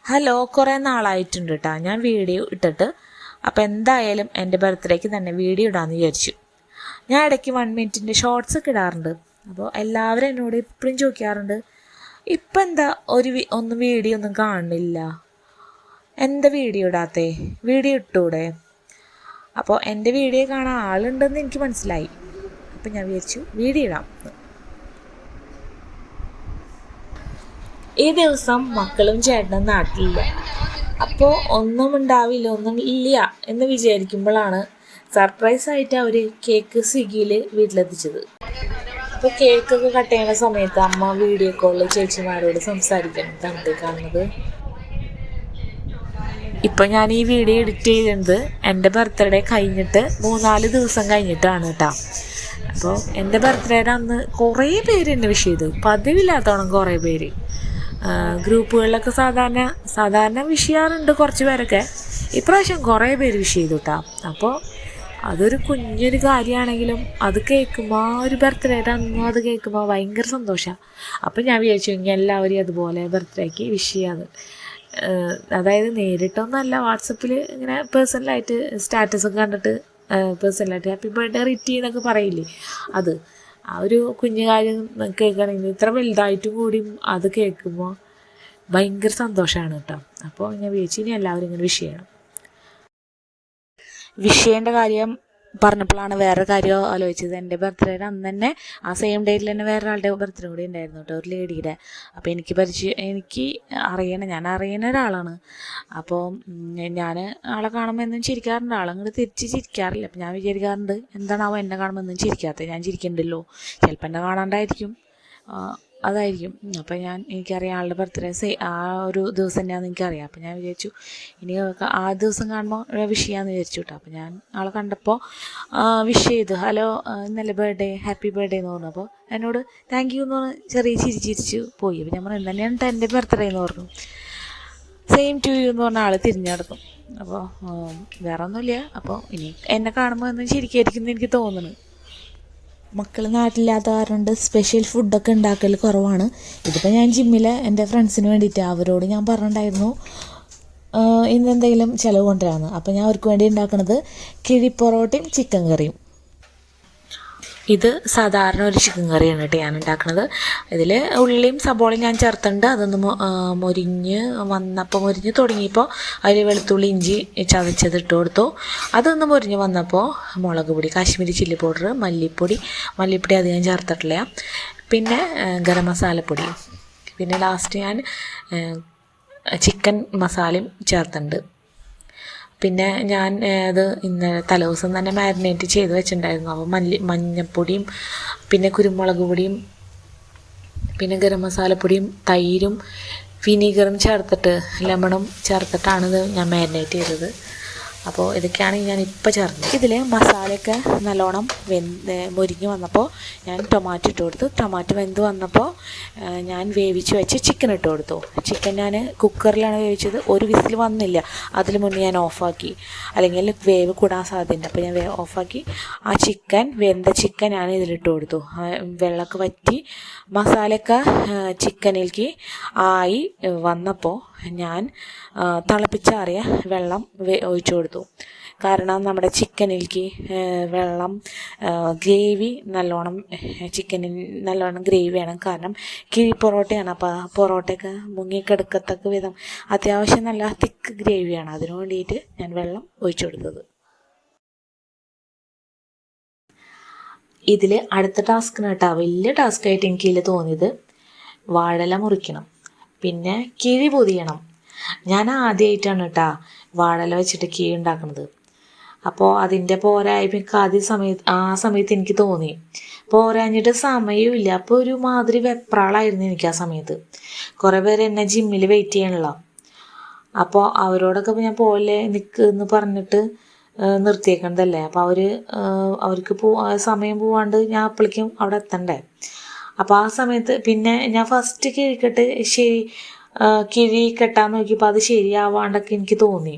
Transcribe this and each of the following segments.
Hello കുറേ നാളായിട്ടുണ്ട് കേട്ടോ ഞാൻ വീഡിയോ ഇട്ടിട്ട് അപ്പോൾ എന്തായാലും എന്റെ ബർത്ത്ഡേക്ക് തന്നെ വീഡിയോ ഇടാമെന്ന് വിചാരിച്ചു. ഞാൻ ഇടയ്ക്ക് വൺ മിനിറ്റിന്റെ ഷോർട്സ് ഒക്കെ ഇടാറുണ്ട്. അപ്പോൾ എല്ലാവരും എന്നോട് എപ്പോഴും ചോദിക്കാറുണ്ട് ഇപ്പം എന്താ ഒരു ഒന്നും വീഡിയോ ഒന്നും കാണുന്നില്ല? എന്താ വീഡിയോ ഇടാത്തേ? വീഡിയോ ഇട്ടൂടെ? അപ്പോൾ എന്റെ വീഡിയോ കാണാൻ ആളുണ്ടെന്ന് എനിക്ക് മനസ്സിലായി. അപ്പം ഞാൻ വിചാരിച്ചു വീഡിയോ ഇടാം. ഈ ദിവസം മക്കളും ചേട്ടനും നാട്ടിലില്ല. അപ്പോൾ ഒന്നും ഉണ്ടാവില്ല ഒന്നും ഇല്ല എന്ന് വിചാരിക്കുമ്പോഴാണ് സർപ്രൈസ് ആയിട്ട് അവർ കേക്ക് സ്വിഗ്ഗിയിൽ വീട്ടിലെത്തിച്ചത്. അപ്പോൾ കേക്കൊക്കെ കട്ട് ചെയ്യുന്ന സമയത്ത് അമ്മ വീഡിയോ കോളിൽ ചേച്ചിമാരോട് സംസാരിക്കണം തണുത്ത് കാണുന്നത്. ഇപ്പം ഞാൻ ഈ വീഡിയോ എഡിറ്റ് ചെയ്യുന്നത് എന്റെ ബർത്ത്ഡേ കഴിഞ്ഞിട്ട് മൂന്നാൽ ദിവസം കഴിഞ്ഞിട്ടാണ് കേട്ടോ. അപ്പോൾ എന്റെ ബർത്ത്ഡേയുടെ അന്ന് കുറേ പേര് എന്നെ വിഷ് ചെയ്തു. പതിവില്ലാത്തോണം കുറേ പേര്. ഗ്രൂപ്പുകളിലൊക്കെ സാധാരണ സാധാരണ വിഷ് ചെയ്യാറുണ്ട് കുറച്ച് പേരൊക്കെ. ഇപ്രാവശ്യം കുറേ പേര് വിഷ് ചെയ്തു കേട്ടോ അപ്പോൾ അതൊരു കുഞ്ഞൊരു കാര്യമാണെങ്കിലും അത് കേൾക്കുമ്പോൾ ആ ഒരു ബർത്ത്ഡേയുടെ അന്നും അത് കേൾക്കുമ്പോൾ ഭയങ്കര സന്തോഷമാണ് അപ്പം ഞാൻ വിചാരിച്ചു ഇനി എല്ലാവരും അതുപോലെ ബർത്ത്ഡേക്ക് വിഷ് ചെയ്യാന്ന്. അതായത് നേരിട്ടൊന്നല്ല വാട്സപ്പിൽ ഇങ്ങനെ പേഴ്സണലായിട്ട് സ്റ്റാറ്റസൊക്കെ കണ്ടിട്ട് പേഴ്സണലായിട്ട് ഹാപ്പി ബർത്ത്ഡേ റിറ്റി എന്നൊക്കെ പറയില്ലേ? അത്. ആ ഒരു കുഞ്ഞു കാര്യം കേൾക്കണമെങ്കിൽ ഇത്ര വലുതായിട്ടും കൂടി അത് കേൾക്കുമ്പോൾ ഭയങ്കര സന്തോഷമാണ് കേട്ടോ. അപ്പോൾ ഞാൻ വിചാരിച്ചു ഇനി എല്ലാവരും ഇങ്ങനെ വിഷ് ചെയ്യണം വിഷയേണ്ട കാര്യം പറഞ്ഞപ്പോഴാണ് വേറെ കാര്യം ആലോചിച്ചത്. എന്റെ ബർത്ത്ഡേയുടെ അന്ന് തന്നെ ആ സെയിം ഡേറ്റിൽ തന്നെ വേറെ ആളുടെ ബർത്ത്ഡേ കൂടി ഉണ്ടായിരുന്നു കേട്ടോ ഒരു ലേഡിയുടെ അപ്പോൾ എനിക്ക് പരിചയം എനിക്ക് അറിയണ ഞാൻ അറിയുന്ന ഒരാളാണ്. അപ്പോൾ ഞാൻ ആളെ കാണുമ്പോൾ എന്നും ചിരിക്കാറുണ്ട്. ആളങ്ങോട്ട് തിരിച്ച് ചിരിക്കാറില്ല. അപ്പോൾ ഞാൻ വിചാരിക്കാറുണ്ട് എന്താണാവോ എന്നെ കാണുമ്പോൾ എന്നും ചിരിക്കാത്തത്? ഞാൻ ചിരിക്കണ്ടല്ലോ. ചിലപ്പോൾ എന്നെ കാണാണ്ടായിരിക്കും. അതായിരിക്കും. അപ്പോൾ ഞാൻ എനിക്കറിയാം ആളുടെ ബർത്ത്ഡേ സേ ആ ഒരു ദിവസം തന്നെയാണെന്ന് എനിക്കറിയാം. അപ്പോൾ ഞാൻ വിചാരിച്ചു ഇനി ആ ദിവസം കാണുമ്പോൾ വിഷ് ചെയ്യാമെന്ന് വിചാരിച്ചു കേട്ടോ അപ്പോൾ ഞാൻ ആളെ കണ്ടപ്പോൾ വിഷ് ചെയ്തു. ഹലോ നല്ല ബർത്ത്ഡേ ഹാപ്പി ബർത്ത്ഡേ എന്ന് പറഞ്ഞു. അപ്പോൾ എന്നോട് താങ്ക് യു എന്ന് പറഞ്ഞ് ചെറിയ ചിരി ചിരിച്ചു പോയി. അപ്പോൾ ഞാൻ പറഞ്ഞു തന്നെയാണ് ട്ടോ എന്റെ ബർത്ത്ഡേ എന്ന് പറഞ്ഞു. സെയിം ടു യു എന്ന് പറഞ്ഞ ആൾ തിരിഞ്ഞു നടക്കും അപ്പോൾ വേറെ ഒന്നുമില്ല അപ്പോൾ ഇനി എന്നെ കാണുമ്പോൾ ഒന്നും ശരിക്കായിരിക്കും എന്ന് എനിക്ക് തോന്നുന്നു. മക്കൾ നാട്ടിലില്ലാത്ത സ്പെഷ്യൽ ഫുഡൊക്കെ ഉണ്ടാക്കൽ കുറവാണ്. ഇതിപ്പോൾ ഞാൻ ജിമ്മിൽ എന്റെ ഫ്രണ്ട്സിന് വേണ്ടിയിട്ട് അവരോട് ഞാൻ പറഞ്ഞിട്ടുണ്ടായിരുന്നു ഇന്ന് എന്തെങ്കിലും ചിലവ് കൊണ്ടുവരാമെന്ന് അപ്പോൾ ഞാൻ അവർക്ക് വേണ്ടി ഉണ്ടാക്കുന്നത് കിഴി പൊറോട്ടയും ചിക്കൻ കറിയും. ഇത് സാധാരണ ഒരു ചിക്കൻ കറിയാണ് കേട്ടോ ഞാൻ ഉണ്ടാക്കുന്നത് ഇതിൽ ഉള്ളിയും സബോളയും ഞാൻ ചേർത്തിട്ടുണ്ട്. അതൊന്ന് മൊരിഞ്ഞ് വന്നപ്പോൾ മൊരിഞ്ഞ് തുടങ്ങിയപ്പോൾ അതിൽ വെളുത്തുള്ളി ഇഞ്ചി ചതച്ചത് ഇട്ട് കൊടുത്തു. അതൊന്ന് മൊരിഞ്ഞ് വന്നപ്പോൾ മുളക് പൊടി കാശ്മീരി ചില്ലി പൗഡർ മല്ലിപ്പൊടി. മല്ലിപ്പൊടി അത് ഞാൻ ചേർത്തിട്ടില്ല. പിന്നെ ഗരം മസാലപ്പൊടി. പിന്നെ ലാസ്റ്റ് ഞാൻ ചിക്കൻ മസാലയും ചേർത്തിട്ടുണ്ട്. പിന്നെ ഞാൻ അത് ഇന്ന് തലേദിവസം തന്നെ മാരിനേറ്റ് ചെയ്ത് വെച്ചിട്ടുണ്ടായിരുന്നു. അപ്പോൾ മല്ലി മഞ്ഞപ്പൊടിയും പിന്നെ കുരുമുളക് പൊടിയും പിന്നെ ഗരം മസാലപ്പൊടിയും തൈരും വിനീഗറും ചേർത്തിട്ട് ലെമണും ചേർത്തിട്ടാണ് ഇത് ഞാൻ മാരിനേറ്റ് ചെയ്തത്. അപ്പോൾ ഇതൊക്കെയാണ് ഞാൻ ഇപ്പോൾ ചേർന്നത് ഇതിൽ മസാലയൊക്കെ നല്ലോണം വെന്ത് മുരിങ്ങി വന്നപ്പോൾ ഞാൻ ടൊമാറ്റോ ഇട്ട് കൊടുത്തു. ടൊമാറ്റോ വെന്ത് വന്നപ്പോൾ ഞാൻ വേവിച്ച് വെച്ച് ചിക്കൻ ഇട്ട് കൊടുത്തു. ചിക്കൻ ഞാൻ കുക്കറിലാണ് വേവിച്ചത്. ഒരു വിസിൽ വന്നില്ല. അതിൽ മുന്നേ ഞാൻ ഓഫാക്കി അല്ലെങ്കിൽ വേവ് കൂടാൻ സാധ്യതയുണ്ട്. അപ്പോൾ ഞാൻ ഓഫാക്കി ആ ചിക്കൻ വെന്ത ചിക്കൻ ഞാൻ ഇതിലിട്ട് കൊടുത്തു. വെള്ളമൊക്കെ വറ്റി മസാലയൊക്കെ ചിക്കനിലേക്ക് ആയി വന്നപ്പോൾ ഞാൻ തിളപ്പിച്ചാറിയ വെള്ളം ഒഴിച്ചു കൊടുത്തു. കാരണം നമ്മുടെ ചിക്കനിലേക്ക് വെള്ളം ഗ്രേവി നല്ലോണം ചിക്കനിൽ നല്ലോണം ഗ്രേവി വേണം. കാരണം കിഴി പൊറോട്ടയാണ്. അപ്പോൾ പൊറോട്ടയൊക്കെ മുങ്ങിക്കെടുക്കത്തക്ക വിധം അത്യാവശ്യം നല്ല തിക്ക് ഗ്രേവിയാണ്. അതിനു വേണ്ടിയിട്ട് ഞാൻ വെള്ളം ഒഴിച്ചു കൊടുത്തത്. ഇതിൽ അടുത്ത ടാസ്കിന് കേട്ടോ വലിയ ടാസ്ക് ആയിട്ട് എനിക്ക് ഇതിൽ തോന്നിയത്. വാഴല മുറിക്കണം. പിന്നെ കിഴി പൊതിയണം. ഞാൻ ആദ്യമായിട്ടാണ് കേട്ടോ വാഴല വെച്ചിട്ട് കീ ഉണ്ടാക്കുന്നത് അപ്പോൾ അതിന്റെ പോരായ്മ എനിക്ക് ആദ്യ സമയത്ത് ആ സമയത്ത് എനിക്ക് തോന്നി. പോരാഞ്ഞിട്ട് സമയമില്ല അപ്പോൾ ഒരു മാതിരി വെപ്രാളായിരുന്നു എനിക്ക് ആ സമയത്ത്. കുറേ പേര് എന്നെ ജിമ്മിൽ വെയിറ്റ് ചെയ്യണല്ലോ അപ്പോൾ അവരോടൊക്കെ ഞാൻ പോലെ നിൽക്ക് എന്ന് പറഞ്ഞിട്ട് നിർത്തിയേക്കണതല്ലേ? അപ്പോൾ അവർ അവർക്ക് പോ സമയം പോവാണ്ട് ഞാൻ അപ്പോഴേക്കും അവിടെ എത്തണ്ടേ? അപ്പോൾ ആ സമയത്ത് പിന്നെ ഞാൻ ഫസ്റ്റ് കേൾക്കട്ടെ ശരി കിഴി കെട്ടാൻ നോക്കിയപ്പോൾ അത് ശരിയാവാണ്ടൊക്കെ എനിക്ക് തോന്നി.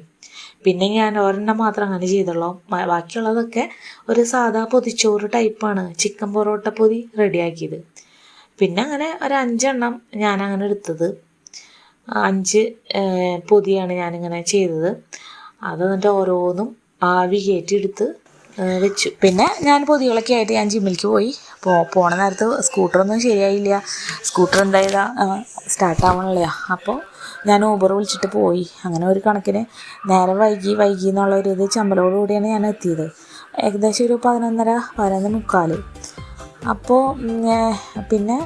പിന്നെ ഞാൻ ഒരെണ്ണം മാത്രം അങ്ങനെ ചെയ്തുള്ളൂ. ബാക്കിയുള്ളതൊക്കെ ഒരു സാധാ പൊതിച്ചോറ് ടൈപ്പാണ്. ചിക്കൻ പൊറോട്ട പൊതി റെഡിയാക്കിയത്. പിന്നെ അങ്ങനെ ഒരു അഞ്ചെണ്ണം ഞാൻ അങ്ങനെ എടുത്തത്. അഞ്ച് പൊതിയാണ് ഞാനിങ്ങനെ ചെയ്തത്. അത് എന്നിട്ട് ഓരോന്നും ആവി കയറ്റി എടുത്ത് വെച്ചു. പിന്നെ ഞാൻ പൊതികളൊക്കെ ആയിട്ട് ഞാൻ ജിമ്മിലേക്ക് പോയി. പോ പോണ നേരത്ത് സ്കൂട്ടറൊന്നും ശരിയായില്ല. സ്കൂട്ടർ എന്തായതാ സ്റ്റാർട്ട് ആവണില്ല? അപ്പോൾ ഞാൻ ഊബർ വിളിച്ചിട്ട് പോയി. അങ്ങനെ ഒരു കണക്കിന് നേരം വൈകി വൈകി എന്നുള്ള ഒരു ഇത് ചമ്പലോടുകൂടിയാണ് ഞാൻ എത്തിയത്. ഏകദേശം ഒരു പതിനൊന്നര പതിനൊന്ന് മുക്കാൽ അപ്പോൾ പിന്നെ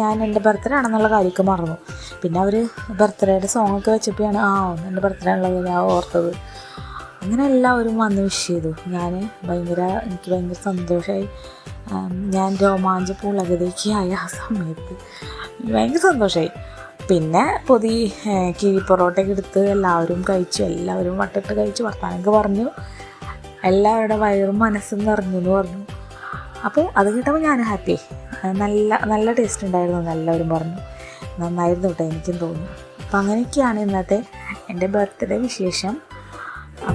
ഞാൻ എന്റെ ബർത്ത്ഡേ ആണെന്നുള്ള കാര്യമൊക്കെ മറന്നു. പിന്നെ അവർ ബർത്ത്ഡേയുടെ സോങ്ങൊക്കെ വെച്ചപ്പോഴാണ് ആ എന്റെ ബർത്ത്ഡേ ഉള്ളത് ഞാൻ ഓർത്തത്. അങ്ങനെ എല്ലാവരും വന്ന് വിഷ് ചെയ്തു. ഞാൻ ഭയങ്കര എനിക്ക് ഭയങ്കര സന്തോഷമായി ഞാൻ രോമാഞ്ച പുളകതയ്ക്കായ ആ സമയത്ത് ഭയങ്കര സന്തോഷമായി പിന്നെ പൊതി ഏഹ്, കിഴി പൊറോട്ടയൊക്കെ എടുത്ത് എല്ലാവരും കഴിച്ചു. എല്ലാവരും വട്ടിട്ട് കഴിച്ചു. വർത്താനൊക്കെ പറഞ്ഞു. എല്ലാവരുടെ വയറും മനസ്സും നിറഞ്ഞു എന്ന് പറഞ്ഞു. അപ്പോൾ അത് കിട്ടുമ്പോൾ ഞാൻ ഹാപ്പി നല്ല നല്ല ടേസ്റ്റ് ഉണ്ടായിരുന്നു എല്ലാവരും പറഞ്ഞു. നന്നായിരുന്നു കേട്ടോ എനിക്കും തോന്നി അപ്പോൾ അങ്ങനെയൊക്കെയാണ് ഇന്നത്തെ എന്റെ ബർത്ത്ഡേ വിശേഷം.